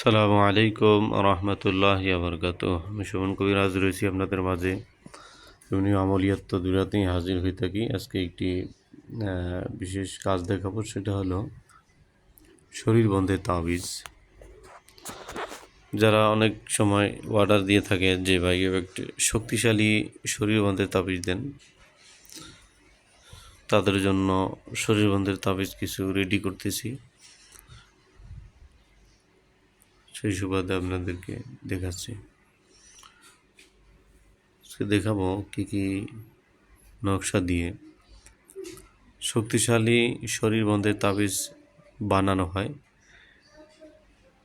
সালামু আলাইকুম রহমতুল্লাহ বরকাত আমি সুমন কবির হাজির রয়েছি আপনাদের মাঝে। এমনি আমলিয়াত দুরাতেই হাজির হয়ে থাকি। আজকে একটি বিশেষ কাজ দেখাবো। সেটা হলো শরীর বন্ধের তাবিজ। যারা অনেক সময় অর্ডার দিয়ে থাকে যে, ভাই একটি শক্তিশালী শরীর বন্ধের তাবিজ দেন। তাদের জন্য শরীর বন্ধের তাবিজ কিছু রেডি করতেছি। সেই সুবাদে আপনাদেরকে দেখাচ্ছি। আজকে দেখাবো কী কী নকশা দিয়ে শক্তিশালী শরীর বন্ধের তাবিজ বানানো হয়।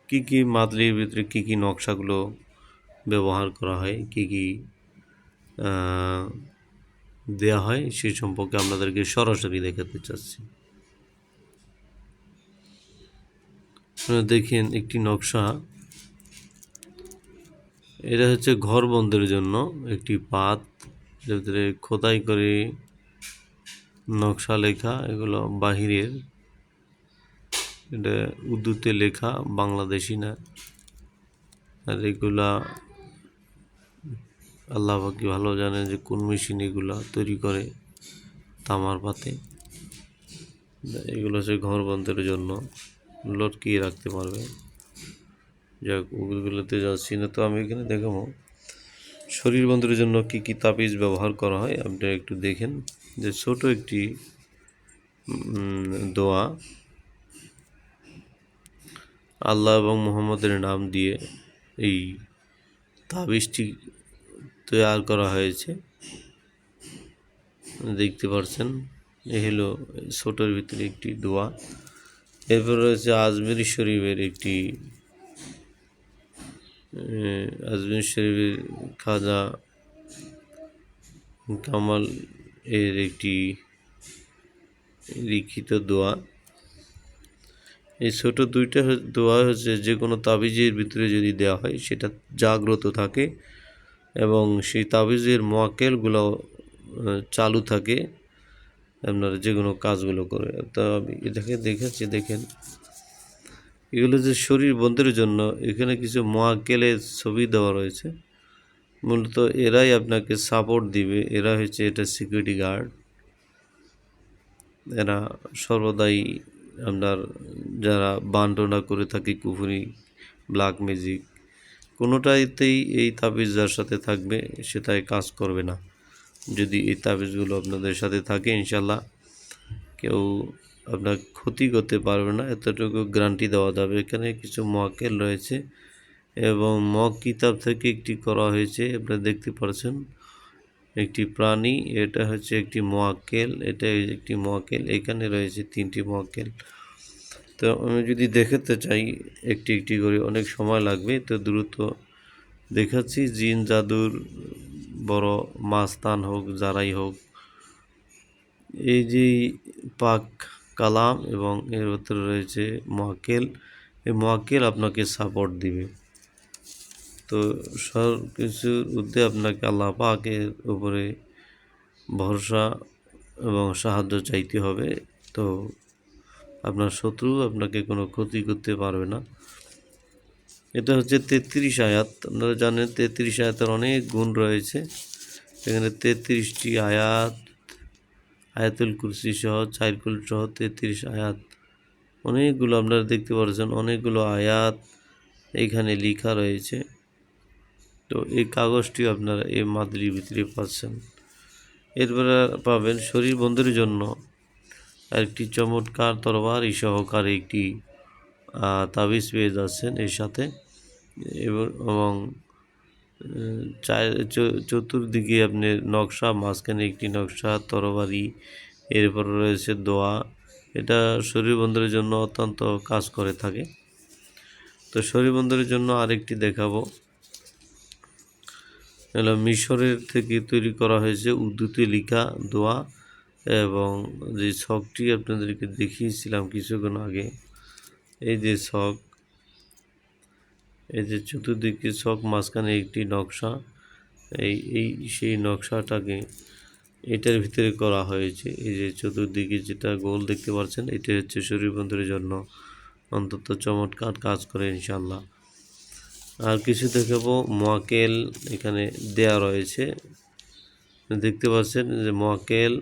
কী কী মাদলির ভিতরে কী কী নকশাগুলো ব্যবহার করা হয়, কী কী দেয়া হয় সেই সম্পর্কে আপনাদেরকে সরাসরি দেখাতে চাচ্ছি। আপনারা দেখেন একটি নকশা। এটা হচ্ছে ঘর বন্ধের জন্য একটি পাত ভিতরে খোদাই করে নকশা লেখা, এগুলো বাহিরের। এটা উর্দুতে লেখা, বাংলাদেশি না। আর এগুলা আল্লাহ বাকি ভালো জানে যে কোন মেশিন এগুলা তৈরি করে তামার পাতে। এগুলো হচ্ছে ঘর বন্ধের জন্য। লটকিয়ে রাখতে পারবে। যাক ওগুলোতে যাচ্ছি না তো আমি এখানে দেখাবো শরীর বন্ধের জন্য কি কি তাবিজ ব্যবহার করা হয়, আপনি একটু দেখেন। যে ছোট একটি দোয়া। আল্লাহ এবং মোহাম্মদের নাম দিয়ে এই তাবিজটি তৈরি করা হয়েছে। দেখতে পাচ্ছেন এ হলো ছোটোর ভিতরে একটি দোয়া। এরপর রয়েছে আজমির শরীফের একটি আজমির শরীফের খাজা কামাল এর একটি লিখিত দোয়া। এই ছোট দুইটা দোয়া হচ্ছে যে কোনো তাবিজের ভিতরে যদি দেওয়া হয় সেটা জাগ্রত থাকে এবং সেই তাবিজের মোয়াক্কেলগুলো চালু থাকে। আপনার যে কোনো কাজগুলো করে। তো আমি এটাকে দেখেছি, দেখেন। এগুলো যে শরীর বন্ধের জন্য, এখানে কিছু মোয়াক্কেলের ছবি দেওয়া রয়েছে। মূলত এরাই আপনাকে সাপোর্ট দিবে। এরা হচ্ছে এটা সিকিউরিটি গার্ড এরা সর্বদাই আপনার যারা বান্টনা করে থাকে, কুফুরি ব্ল্যাক ম্যাজিক কোনোটাইতেই এই তাবিজ যার সাথে থাকবে সেটাই কাজ করবে না। যদি এই তাবিজগুলো আপনাদের সাথে থাকে ইনশাল্লাহ কেউ আপনার ক্ষতি করতে পারবে না। এতটুকু গ্যারান্টি দেওয়া যাবে। এখানে কিছু মক্কেল রয়েছে এবং মক কিতাব থেকে একটি করা হয়েছে, আপনারা দেখতে পাচ্ছেন একটি প্রাণী, এটা হচ্ছে একটি মোয়াক্কেল এটা একটি মোয়াক্কেল এখানে রয়েছে তিনটি মোয়াক্কেল তো আমি যদি দেখাতে চাই একটি একটি করে, অনেক সময় লাগবে, তো দ্রুত দেখাচ্ছি। জিন, জাদুর বড় মাস্তান হোক, যারাই হোক, এই যে পাক কালাম এবং এর ভিতরে রয়েছে মোয়াক্কেল, এই মোয়াক্কেল আপনাকে সাপোর্ট দিবে। তো সব কিছুর ঊর্ধ্বে আপনাকে আল্লাহ পাকের উপরে ভরসা এবং সাহায্য চাইতে হবে। তো আপনার শত্রু আপনাকে কোনো ক্ষতি করতে পারবে না। এটা হচ্ছে তেত্রিশ আয়াত। আপনারা জানেন তেত্রিশ আয়াতের অনেক গুণ রয়েছে। এখানে তেত্রিশটি আয়াত, আয়াতুল কুরসি সহ চাইরকুল সহ তেত্রিশ আয়াত। অনেকগুলো আপনারা দেখতে পাচ্ছেন অনেকগুলো আয়াত এখানে লেখা রয়েছে। তো এই কাগজটি আপনারা এই মাদুরির ভিতরে পাচ্ছেন। এরপরে পাবেন শরীর বন্ধুর জন্য একটি চমৎকার তরবারি সহকারে একটি তাবিজ পেয়ে যাচ্ছেন এর সাথে। এবং চতুর্দিকে আপনি নকশা, মাঝখানে একটি নকশা, তরবারি, এরপর রয়েছে দোয়া। এটা শরীর বন্ধের জন্য অত্যন্ত কাজ করে থাকে। তো শরীর বন্ধের জন্য আরেকটি দেখাবো। হলো মিশরের থেকে তৈরি করা হয়েছে উর্দুতে লেখা দোয়া এবং যে ছকটি আপনাদেরকে দেখিয়েছিলাম কিছুক্ষণ আগে এই যে ছক, এই যে চতুর্দিকে ছক, মাঝখানে একটি নকশা। এই এই সেই নকশাটাকে এটার ভিতরে করা হয়েছে। এই যে চতুর্দিকে যেটা গোল দেখতে পাচ্ছেন এটা হচ্ছে শরীর বন্ধের জন্য অন্তত চমৎকার কাজ করে ইনশাল্লাহ আর কিছু দেখাবো মোয়াকেল এখানে দেয়া রয়েছে। দেখতে পাচ্ছেন যে মোয়াকেল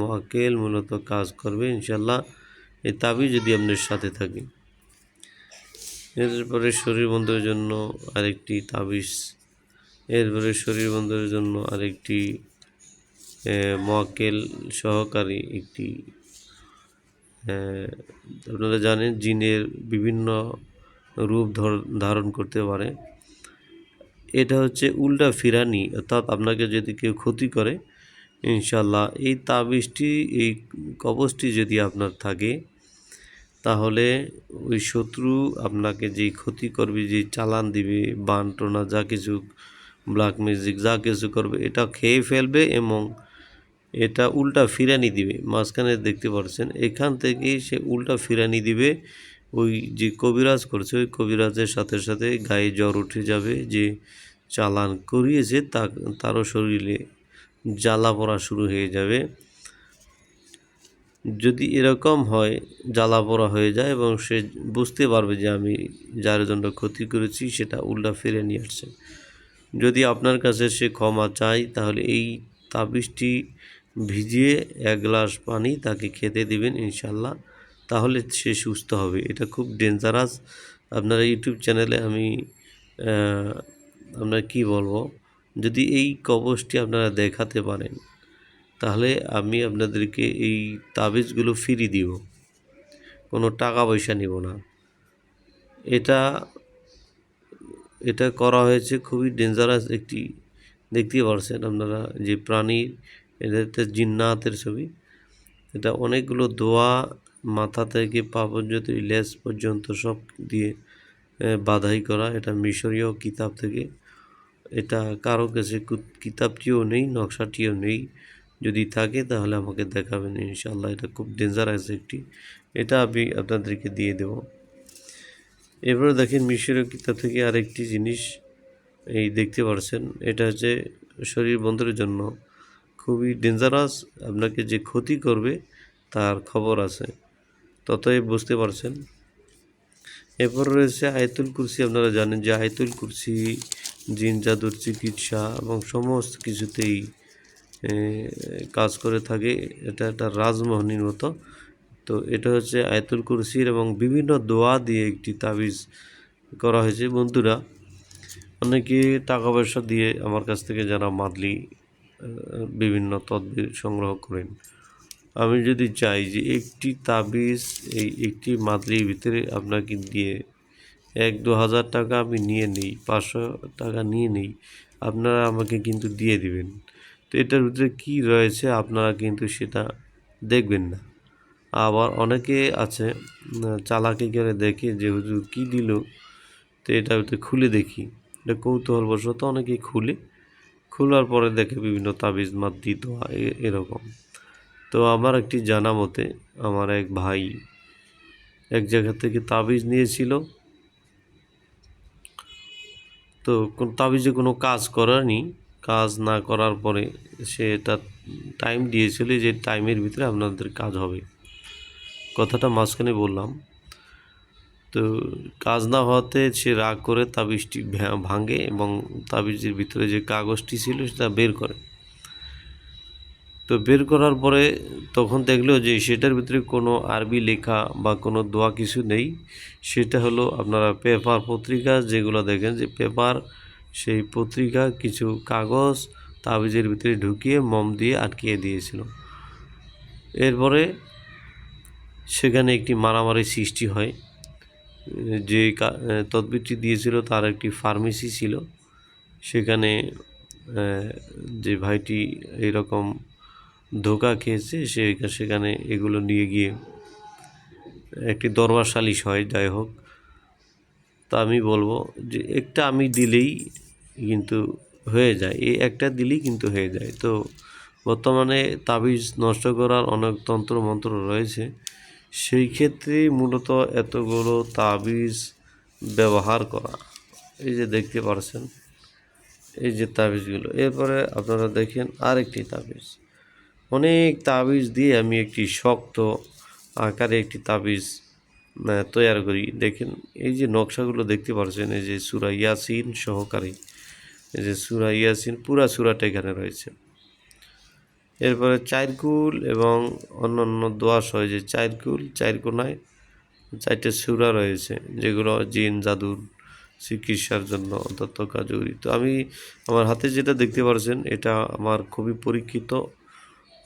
মোয়াকেল মূলত কাজ করবে ইনশাল্লাহ এই তাবি যদি আপনার সাথে থাকে। এরপরে শরীর বন্ধের জন্য আরেকটি তাবিজ, এরপরে শরীর বন্ধের জন্য আরেকটি মোয়াক্কেল সহকারী একটি আপনারা জানেন জিনের বিভিন্ন রূপ ধর- ধারণ করতে পারে। এটা হচ্ছে উল্টা ফিরানি, অর্থাৎ আপনাকে যদি কেউ ক্ষতি করে ইনশাল্লাহ এই তাবিজটি, এই কবচটি যদি আপনার থাকে তাহলে ওই শত্রু আপনাকে যেই ক্ষতি করবে, যেই চালান দিবে বানটোনা যা কিছু ব্ল্যাক মিউজিক যা কিছু করবে, এটা খেয়ে ফেলবে এবং এটা উল্টা ফিরানি দিবে। মাঝখানে দেখতে পাচ্ছেন, এখান থেকে সে উল্টা ফিরানি দিবে। ওই যে কবিরাজ করছে, ওই কবিরাজের সাথে সাথে গায়ে জ্বর উঠে যাবে, যে চালান করিয়েছে, তা, তারও শরীরে জ্বালা পড়া শুরু হয়ে যাবে। যদি এরকম হয়, জ্বালা পোড়া হয়ে যায় এবং সে বুঝতে পারবে যে আমি যার জন্য ক্ষতি করেছি, সেটা উল্টা ফিরে নিয়ে আসছে। যদি আপনার কাছে সে ক্ষমা চায়, তাহলে এই তাবিজটি ভিজিয়ে এক গ্লাস পানি তাকে খেতে দেবেন ইনশাল্লাহ তাহলে সে সুস্থ হবে। এটা খুব ডেঞ্জারাস আপনারা ইউটিউব চ্যানেলে আমি আপনার কি বলব? যদি এই কবচটি আপনারা দেখাতে পারেন তাহলে আমি আপনাদেরকে এই তাবিজগুলো ফ্রি দিব। কোনো টাকা পয়সা নিব না। এটা এটা করা হয়েছে খুবই ডেঞ্জারাস একটি দেখতেই পারছেন আপনারা যে প্রাণীর এটা জিন্নাতের ছবি। এটা অনেকগুলো দোয়া মাথা থেকে পা পর্যন্ত, লেজ পর্যন্ত সব দিয়ে বাধাই করা। এটা মিশরীয় কিতাব থেকে। এটা কারও কাছে কিতাবটিও নেই, নকশাটিও নেই। যদি থাকে তাহলে আমাকে দেখাবেন ইনশাল্লাহ এটা খুব ডেঞ্জারাস একটি। এটা আমি আপনাদেরকে দিয়ে দেব। এবারে দেখেন মিশরীয় কিতাব থেকে আরেকটি জিনিস এই দেখতে পাচ্ছেন এটা হচ্ছে শরীর বন্ধের জন্য খুবই ডেঞ্জারাস আপনাকে যে ক্ষতি করবে তার খবর আছে। ততই বুঝতে পারছেন। এরপর রয়েছে আয়তুল কুরসি। আপনারা জানেন যে আয়তুল কুরসি, জিন, জাদুর চিকিৎসা এবং সমস্ত কিছুতেই কাজ করে থাকে। এটা একটা রাজমোহনীর মতো। তো এটা হচ্ছে আয়তুল কুরসির এবং বিভিন্ন দোয়া দিয়ে একটি তাবিজ করা হয়েছে। বন্ধুরা, অনেকে টাকা পয়সা দিয়ে আমার কাছ থেকে যারা মাদলি বিভিন্ন তদবির সংগ্রহ করেন, আমি যদি চাই যে একটি তাবিজ, এই একটি মাদলির ভিতরে আপনাকে দিয়ে এক দু হাজার টাকা আমি নিয়ে নিই, পাঁচশো টাকা নিয়ে নিই, আপনারা আমাকে কিন্তু দিয়ে দিবেন। তো এটার ভিতরে কী রয়েছে আপনারা কিন্তু সেটা দেখবেন না। আবার অনেকে আছে চালাকি করে দেখে যে কী দিল, তো এটা ভিতরে খুলে দেখি। এটা কৌতূহলবশত অনেকে খুলে। খোলার পরে দেখে বিভিন্ন তাবিজ, মাদ্দি, দোয়া এরকম। তো আমার একটি জানা মতে, আমার এক ভাই এক জায়গা থেকে তাবিজ নিয়েছিল। তো কোন তাবিজে কোনো কাজ করেনি কাজ না করার পরে সে এটা টাইম দিয়েছিল যে টাইমের ভিতরে আপনাদের কাজ হবে। কথাটা মাঝখানে বললাম। তো কাজ না হওয়াতে সে রাগ করে তাবিজটি ভাঙে এবং তাবিজের ভিতরে যে কাগজটি ছিল সেটা বের করে। তো বের করার পরে তখন দেখল যে সেটার ভিতরে কোনো আরবি লেখা বা কোনো দোয়া কিছু নেই। সেটা হলো আপনারা পেপার পত্রিকা যেগুলো দেখেন যে পেপার সেই পত্রিকা কিছু কাগজ তাবিজের ভিতরে ঢুকিয়ে মম দিয়ে আটকিয়ে দিয়েছিল। এরপরে সেখানে একটি মারামারি সৃষ্টি হয়। যে তদবিরটি দিয়েছিল তার একটি ফার্মেসি ছিল। সেখানে যে ভাইটি এরকম ধোকা খেয়েছে, সে সেখানে এগুলো নিয়ে গিয়ে একটি দরবার সালিশ হয়, যাই হোক। তা আমি বলব যে একটা আমি দিলেই কিন্তু হয়ে যায়। এই একটা দিলেই কিন্তু হয়ে যায়। তো বর্তমানে তাবিজ নষ্ট করার অনেক তন্ত্র মন্ত্র রয়েছে। সেই ক্ষেত্রে মূলত এতগুলো তাবিজ ব্যবহার করা। এই যে দেখতে পারছেন, এই যে তাবিজগুলো। এরপরে আপনারা দেখেন আরেকটি তাবিজ। অনেক তাবিজ দিয়ে আমি একটি শক্ত আকারে একটি তাবিজ তৈয়ার করি। দেখেন, এই যে নকশাগুলো দেখতে পাচ্ছেন এই যে সুরা ইয়াসিন সহকারী, এই যে সুরা ইয়াসিন পুরা সুরাটা এখানে রয়েছে। এরপরে চারকুল এবং অন্যান্য দোয়াশ হয় যে চারকুল চার কোনায় চারটে সুরা রয়েছে, যেগুলো জিন, জাদুর চিকিৎসার জন্য অন্তত কাজুরি তো আমি আমার হাতে যেটা দেখতে পাচ্ছেন এটা আমার খুবই পরীক্ষিত,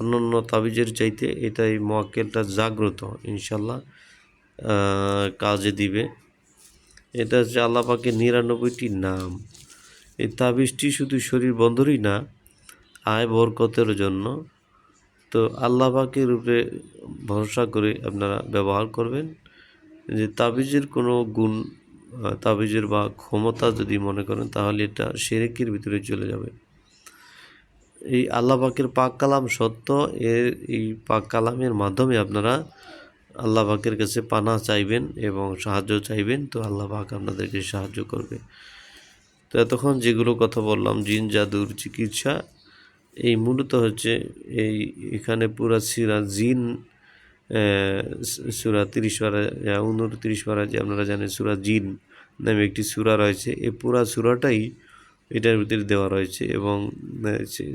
অন্যান্য তাবিজের চাইতে এটাই মোয়াক্কেলটা জাগ্রত, ইনশাল্লাহ। কাজে দিবে। এটা হচ্ছে আল্লাহ পাকের নিরানব্বইটি নাম। এই তাবিজটি শুধু শরীর বন্ধরই না, আয় বরকতের জন্য। তো আল্লাহ পাকের উপরে ভরসা করে আপনারা ব্যবহার করবেন। যে তাবিজের কোনো গুণ তাবিজের বা ক্ষমতা যদি মনে করেন, তাহলে এটা সেরেকের ভিতরে চলে যাবে। এই আল্লাহ পাকের পাক কালাম সত্য, এর এই পাক কালামের মাধ্যমে আপনারা আল্লাহ পাকের কাছে পানা চাইবেন এবং সাহায্য চাইবেন, তো আল্লাহ পাক আপনাদেরকে সাহায্য করবে। তো এতক্ষণ যেগুলো কথা বললাম, জিন, জাদুর চিকিৎসা, এই মূলত হচ্ছে এই এখানে পুরা সিরা জিন সুরা তিরিশ পারা উনত্রিশ পারা যে আপনারা জানেন সুরা জিন নামে একটি সুরা রয়েছে এই পুরা সুরাটাই এটার ভিতরে দেওয়া রয়েছে এবং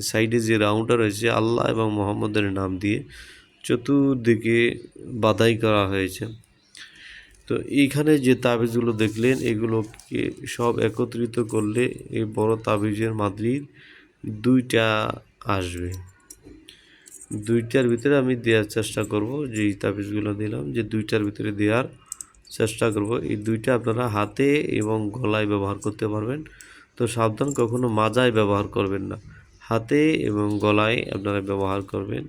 সাইডে যে রাউন্ডটা রয়েছে, আল্লাহ এবং মোহাম্মদের নাম দিয়ে চতুর্দিকে বাধাই করা হয়েছে। তো এইখানে যে তাবিজগুলো দেখলেন, এগুলোকে সব একত্রিত করলে এই বড় তাবিজের মাদ্রির দুইটা আসবে। দুইটার ভিতরে আমি দেওয়ার চেষ্টা করব, যে তাবিজগুলো দিলাম, যে দুইটার ভিতরে দেওয়ার চেষ্টা করব। এই দুইটা আপনারা হাতে এবং গলায় ব্যবহার করতে পারবেন। তো সাবধান, কখনো মাজায় ব্যবহার করবেন না। হাতে এবং গলায় আপনারা ব্যবহার করবেন।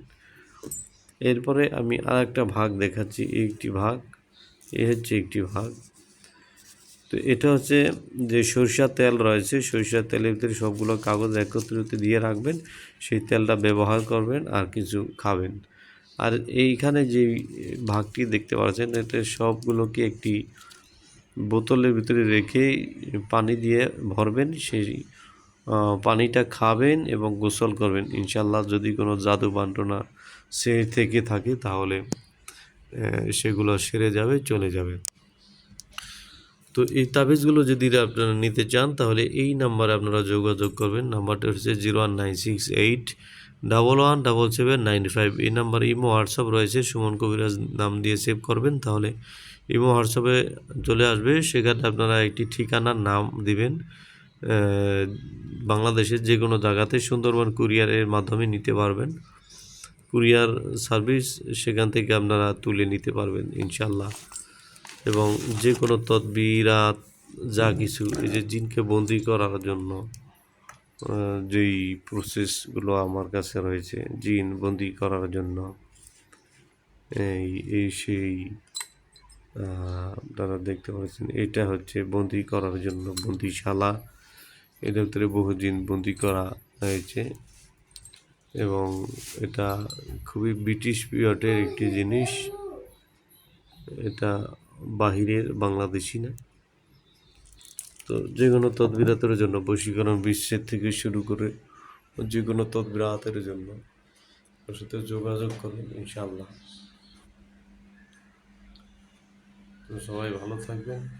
এরপরে আমি আর একটা ভাগ দেখাচ্ছি একটি ভাগ এ হচ্ছে একটি ভাগ। তো এটা হচ্ছে যে সরিষার তেল রয়েছে, সরিষার তেলের ভিতরে সবগুলো কাগজ একত্রিত দিয়ে রাখবেন, সেই তেলটা ব্যবহার করবেন আর কিছু খাবেন। আর এইখানে যে ভাগটি দেখতে পাচ্ছেন এতে সবগুলোকে একটি বোতলের ভিতরে রেখে পানি দিয়ে ভরবেন, সেই পানিটা খাবেন এবং গোসল করবেন। ইনশাল্লাহ যদি কোনো জাদু বান্টনা সে থেকে থাকে, তাহলে সেগুলো সেরে যাবে, চলে যাবে। তো এই তাবিজগুলো যদি আপনারা নিতে চান, তাহলে এই নাম্বারে আপনারা যোগাযোগ করবেন। নাম্বারটা হচ্ছে zero one nine six eight double one double seven nine five. এই নাম্বারে ইমো, হোয়াটসঅ্যাপ রয়েছে। সুমন কবিরাজ নাম দিয়ে সেভ করবেন, তাহলে ইমো, হোয়াটসঅ্যাপে চলে আসবে। সেখানে আপনারা একটি ঠিকানার নাম দিবেন। বাংলাদেশের যে কোনো জায়গাতে সুন্দরবন কুরিয়ারের মাধ্যমে নিতে পারবেন। কুরিয়ার সার্ভিস সেখান থেকে আপনারা তুলে নিতে পারবেন ইনশাল্লাহ এবং যে কোনো তদবিরাত, যা কিছু, এই যে জিনকে বন্দি করার জন্য যেই প্রসেসগুলো আমার কাছে রয়েছে, জিন বন্দি করার জন্য, এই এই সেই আপনারা দেখতে পাচ্ছেন, এটা হচ্ছে বন্দি করার জন্য বন্দিশালা। এটার ভিতরে বহু জিন বন্দি করা হয়েছে এবং এটা খুবই ব্রিটিশ পিরিয়ডের একটি জিনিস। এটা বাহিরের বাংলাদেশি না। তো যে কোনো তদবিরাতের জন্য, বশীকরণ বিশ্বের থেকে শুরু করে যে কোনো তদবিরাতের জন্য ওর সাথে যোগাযোগ করুন ইনশাল্লাহ তো সবাই ভালো থাকবেন।